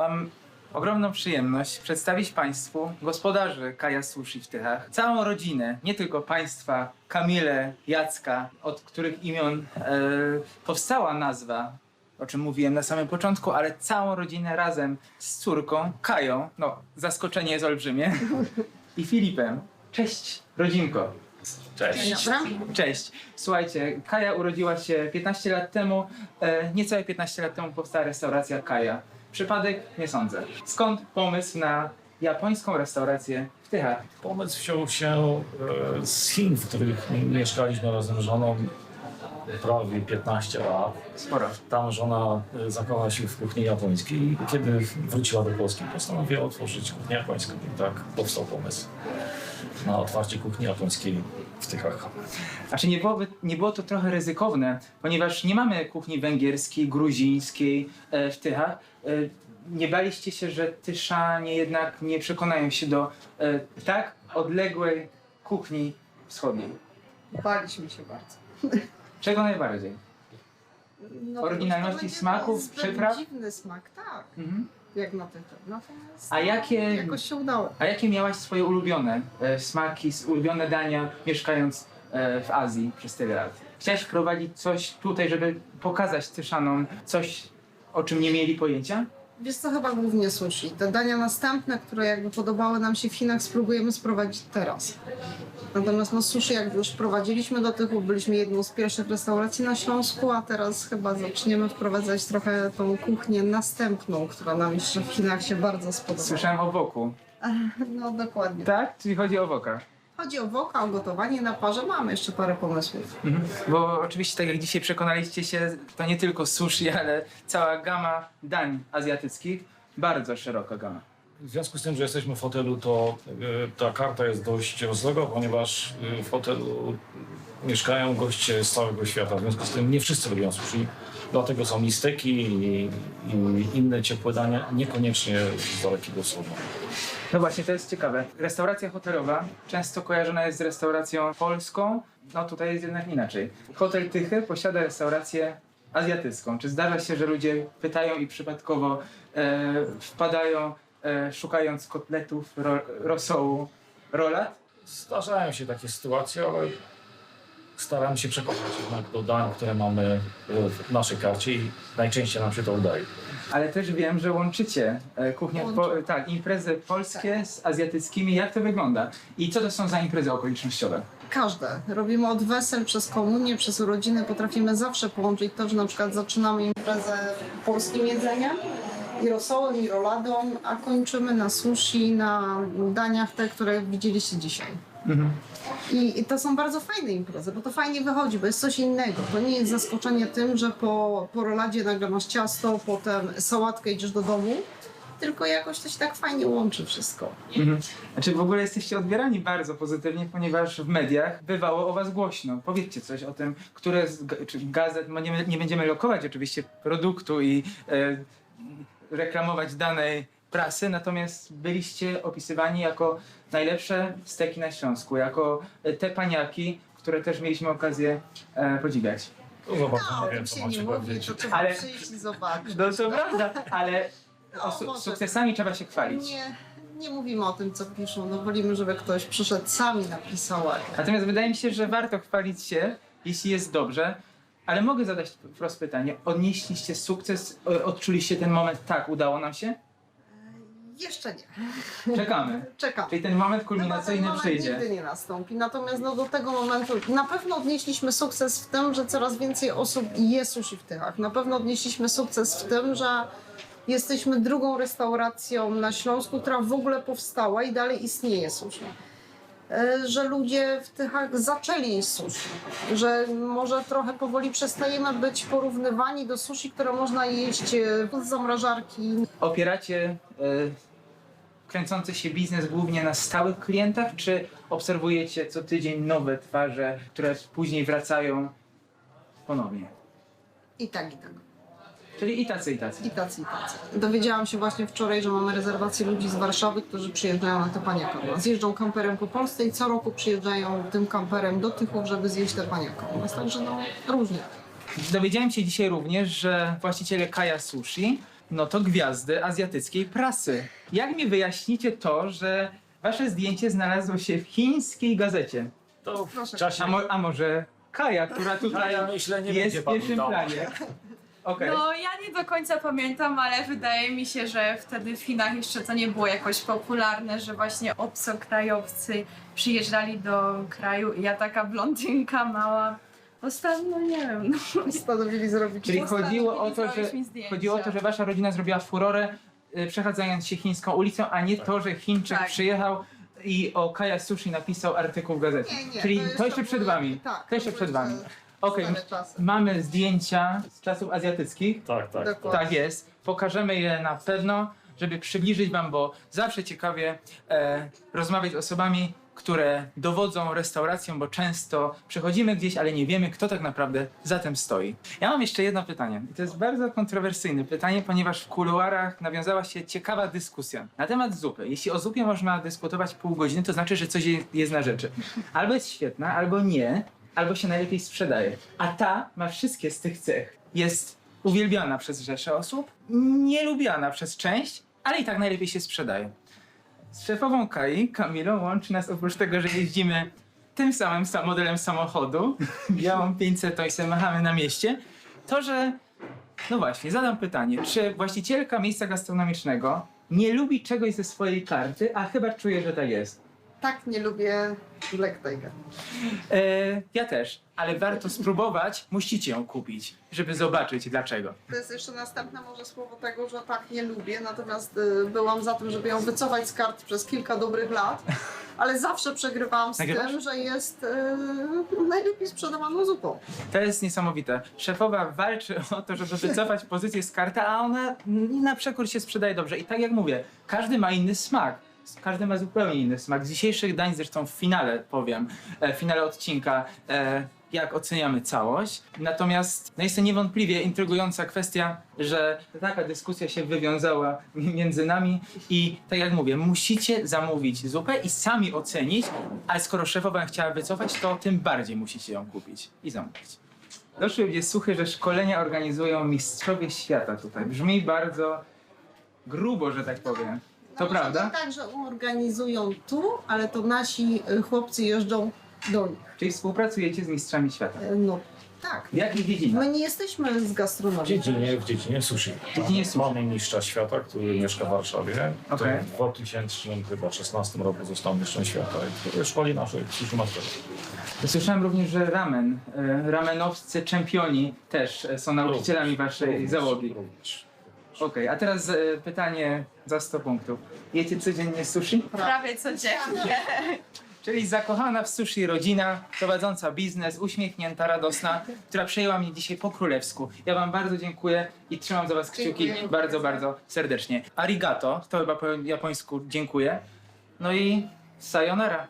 Mam ogromną przyjemność przedstawić Państwu gospodarzy Kaja Sushi w Tychach. Całą rodzinę, nie tylko Państwa, Kamilę, Jacka, od których imion e, powstała nazwa, o czym mówiłem na samym początku, ale całą rodzinę razem z córką Kają, no zaskoczenie jest olbrzymie, i Filipem. Cześć, rodzinko. Cześć. Cześć. Słuchajcie, Kaja urodziła się 15 lat temu. E, niecałe 15 lat temu powstała restauracja Kaja. Przypadek? Nie sądzę. Skąd pomysł na japońską restaurację w Tychach? Pomysł wziął się e, z Chin, w których mieszkaliśmy razem z żoną prawie 15 lat. Sporo. Tam żona e, zakochała się w kuchni japońskiej i kiedy wróciła do Polski postanowiła otworzyć kuchnię japońską i tak powstał pomysł na otwarcie kuchni japońskiej w Tychach. A czy nie, byłoby, nie było to trochę ryzykowne, ponieważ nie mamy kuchni węgierskiej, gruzińskiej e, w Tychach. E, nie baliście się, że Tyszanie jednak nie przekonają się do e, tak odległej kuchni wschodniej? Baliśmy się bardzo. Czego najbardziej? No, Oryginalności to smaków, przypraw? dziwny smak, tak. Mhm. Jak na ten Natomiast A jakie, jakoś się udało. a jakie miałaś swoje ulubione e, smaki, ulubione dania, mieszkając e, w Azji przez tyle lat? Chciałaś wprowadzić coś tutaj, żeby pokazać Tyszanom coś, o czym nie mieli pojęcia? Wiesz co, chyba głównie sushi. Te dania następne, które jakby podobały nam się w Chinach, spróbujemy sprowadzić teraz. Natomiast no sushi jakby już wprowadziliśmy do tych, byliśmy jedną z pierwszych restauracji na Śląsku, a teraz chyba zaczniemy wprowadzać trochę tą kuchnię następną, która nam jeszcze w Chinach się bardzo spodobała. Słyszałem o woku. No dokładnie. Tak? Czyli chodzi o woka. Chodzi o woka, o gotowanie na parze, mamy jeszcze parę pomysłów. Mhm. Bo oczywiście, tak jak dzisiaj przekonaliście się, to nie tylko sushi, ale cała gama dań azjatyckich. Bardzo szeroka gama. W związku z tym, że jesteśmy w hotelu, to e, ta karta jest dość rozległa, ponieważ e, w hotelu mieszkają goście z całego świata. W związku z tym nie wszyscy lubią sushi. Dlatego są i steki i, i inne ciepłe dania, niekoniecznie z dalekiego wschodu. No właśnie, to jest ciekawe. Restauracja hotelowa często kojarzona jest z restauracją polską. No tutaj jest jednak inaczej. Hotel Tychy posiada restaurację azjatycką. Czy zdarza się, że ludzie pytają i przypadkowo e, wpadają e, szukając kotletów, ro, rosołu, rolat? Zdarzają się takie sytuacje, ale staramy się przekonać jednak do dań, które mamy w naszej karcie i najczęściej nam się to udaje. Ale też wiem, że łączycie e, kuchnię, po, tak, imprezy polskie z azjatyckimi. Jak to wygląda? I co to są za imprezy okolicznościowe? Każde. Robimy od wesel przez komunię, przez urodziny. Potrafimy zawsze połączyć to, że na przykład zaczynamy imprezę polskim jedzeniem i rosołem, i roladą, a kończymy na sushi, na daniach te, które widzieliście dzisiaj. I, I to są bardzo fajne imprezy, bo to fajnie wychodzi, bo jest coś innego. To nie jest zaskoczenie tym, że po, po roladzie nagle masz ciasto, potem sałatkę idziesz do domu, tylko jakoś to się tak fajnie łączy wszystko. Mhm. Znaczy w ogóle jesteście odbierani bardzo pozytywnie, ponieważ w mediach bywało o was głośno. Powiedzcie coś o tym, które z gazet, nie, nie będziemy lokować oczywiście produktu i e, reklamować danej prasy, natomiast byliście opisywani jako najlepsze steki na Śląsku, jako e, te paniaki, które też mieliśmy okazję e, podziwiać. To zobaczymy, No, o wiem, tym co się macie nie mówi, powiedzieć. to trzeba Ale- przyjść i zobaczyć. No to prawda, ale No, o su- może. sukcesami trzeba się chwalić. Nie, nie mówimy o tym, co piszą. No wolimy, żeby ktoś przyszedł sam i napisał. Natomiast wydaje mi się, że warto chwalić się, jeśli jest dobrze. Ale mogę zadać wprost pytanie. Odnieśliście sukces? Odczuliście ten moment? Tak, udało nam się? Jeszcze nie. Czekamy. Czekam. Czyli ten moment Chyba ten kulminacyjny moment przyjdzie. nigdy nie nastąpi. Natomiast no, do tego momentu na pewno odnieśliśmy sukces w tym, że coraz więcej osób je sushi w Tychach. Na pewno odnieśliśmy sukces w tym, że jesteśmy drugą restauracją na Śląsku, która w ogóle powstała i dalej istnieje sushi. E, Że ludzie w Tychach zaczęli jeść sushi. Że może trochę powoli przestajemy być porównywani do sushi, które można jeść e, z zamrażarki, Opieracie e, kręcący się biznes głównie na stałych klientach, czy obserwujecie co tydzień nowe twarze, które później wracają ponownie? i tak, i tak. Czyli i tacy, i tacy. I tacy, i tacy. Dowiedziałam się właśnie wczoraj, że mamy rezerwację ludzi z Warszawy, którzy przyjeżdżają na te paniaka. Zjeżdżą kamperem po Polsce i co roku przyjeżdżają tym kamperem do Tychów, żeby zjeść te paniaka. Także no różnie. Dowiedziałem się dzisiaj również, że właściciele Kaja Sushi no to gwiazdy azjatyckiej prasy. Jak mi wyjaśnicie to, że wasze zdjęcie znalazło się w chińskiej gazecie? To w czasie... A, mo- a może Kaja, która tutaj ja myślę, nie jest będzie w pierwszym planie? Okej. No ja nie do końca pamiętam, ale wydaje mi się, że wtedy w Chinach jeszcze to nie było jakoś popularne, że właśnie obcokrajowcy przyjeżdżali do kraju i ja taka blondynka mała. Ostatnio nie wiem. No. Postanowili zrobić Czyli Ostatnio chodziło o to, że zrobiłeś mi zdjęcia. chodziło o to, że wasza rodzina zrobiła furorę y, przechadzając się chińską ulicą, a nie to, że Chińczyk Tak. przyjechał i o Kaja Sushi napisał artykuł w gazecie. Nie, nie, Czyli to to jeszcze jeszcze przed były- wami. tak, to jeszcze przed wami. te Okej, stare czasy. mamy zdjęcia z czasów azjatyckich. Tak, tak. Dokładnie. Tak jest. Pokażemy je na pewno, żeby przybliżyć Wam, bo zawsze ciekawie e, rozmawiać z osobami, które dowodzą restauracją, bo często przychodzimy gdzieś, ale nie wiemy, kto tak naprawdę za tym stoi. Ja mam jeszcze jedno pytanie. I to jest bardzo kontrowersyjne pytanie, ponieważ w kuluarach nawiązała się ciekawa dyskusja na temat zupy. Jeśli o zupie można dyskutować pół godziny, to znaczy, że coś je- jest na rzeczy. Albo jest świetna, albo nie, albo się najlepiej sprzedaje. A ta ma wszystkie z tych cech. Jest uwielbiana przez rzeszę osób, nielubiana przez część, ale i tak najlepiej się sprzedaje. Z szefową Kai, Kamilą, łączy nas oprócz tego, że jeździmy tym samym sam modelem samochodu, białą 500 i machamy na mieście, to, że no właśnie, zadam pytanie, czy właścicielka miejsca gastronomicznego nie lubi czegoś ze swojej karty, a chyba czuje, że tak jest. Tak nie lubię Black Tiger. E, ja też, ale warto spróbować, musicie ją kupić, żeby zobaczyć dlaczego. To jest jeszcze następne może słowo tego, że tak nie lubię, natomiast y, byłam za tym, żeby ją wycofać z kart przez kilka dobrych lat, ale zawsze przegrywałam z Nagrywasz? tym, że jest y, najlepiej sprzedawaną zupą. To jest niesamowite. Szefowa walczy o to, żeby wycofać pozycję z karty, a ona na przekór się sprzedaje dobrze. I tak jak mówię, każdy ma inny smak. Każdy ma zupełnie inny smak. Z dzisiejszych dań, zresztą w finale powiem, e, w finale odcinka, e, jak oceniamy całość. Natomiast no jest to niewątpliwie intrygująca kwestia, że taka dyskusja się wywiązała między nami i tak jak mówię, musicie zamówić zupę i sami ocenić, ale skoro szefowa chciała wycofać, to tym bardziej musicie ją kupić i zamówić. Doszły mnie słuchy, że szkolenia organizują mistrzowie świata tutaj. Brzmi bardzo grubo, że tak powiem. To prawda? tak, że organizują tu, ale to nasi y, chłopcy jeżdżą do nich. Czyli współpracujecie z mistrzami świata. Y, No tak. W jakich dziedzinach? My nie jesteśmy z W gastronomii. dziedzinie, w dziedzinie sushi. dziedzinie sushi. Mamy mistrza świata, który mieszka w Warszawie. To w 2016 roku został mistrzem świata i który szkoli naszych sushi masterów. Słyszałem również, że ramen, e, ramenowscy czempioni też e, są nauczycielami waszej załogi. Również. Okej, a teraz e, pytanie za 100 punktów. Jecie codziennie sushi? Prawie codziennie. Czyli zakochana w sushi rodzina, prowadząca biznes, uśmiechnięta, radosna, która przejęła mnie dzisiaj po królewsku. Ja wam bardzo dziękuję i trzymam za was kciuki bardzo, bardzo serdecznie. Arigato, to chyba po japońsku dziękuję. No i sayonara.